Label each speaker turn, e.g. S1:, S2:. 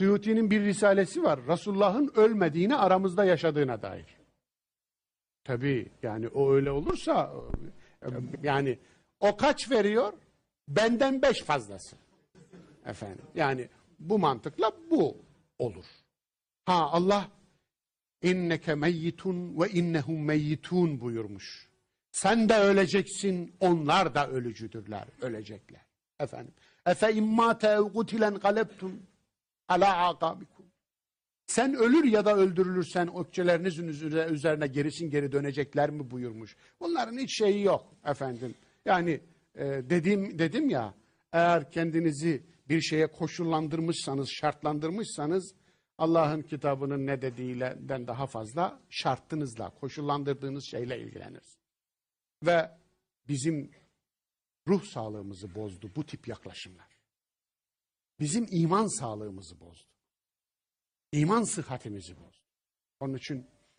S1: Suyuti'nin bir risalesi var. Resulullah'ın ölmediğini aramızda yaşadığına dair. Tabii yani o öyle olursa yani o kaç veriyor? Benden beş fazlası. Efendim yani bu mantıkla bu olur. Ha Allah inneke meyyitun ve innehum meyyitun buyurmuş. Sen de öleceksin, onlar da ölücüdürler, ölecekler. Efendim. Efe imma te'ugutilen galebtum ala akabikum. Sen ölür ya da öldürülürsen ökçelerinizin üzerine, gerisin geri dönecekler mi buyurmuş. Bunların hiç şeyi yok efendim. Yani e, dedim dedim ya eğer kendinizi bir şeye koşullandırmışsanız, şartlandırmışsanız Allah'ın kitabının ne dediğinden daha fazla şartınızla, koşullandırdığınız şeyle ilgilenirsiniz. Ve bizim ruh sağlığımızı bozdu bu tip yaklaşımlar. Bizim iman sağlığımızı bozdu. İman sıhhatimizi bozdu. Onun için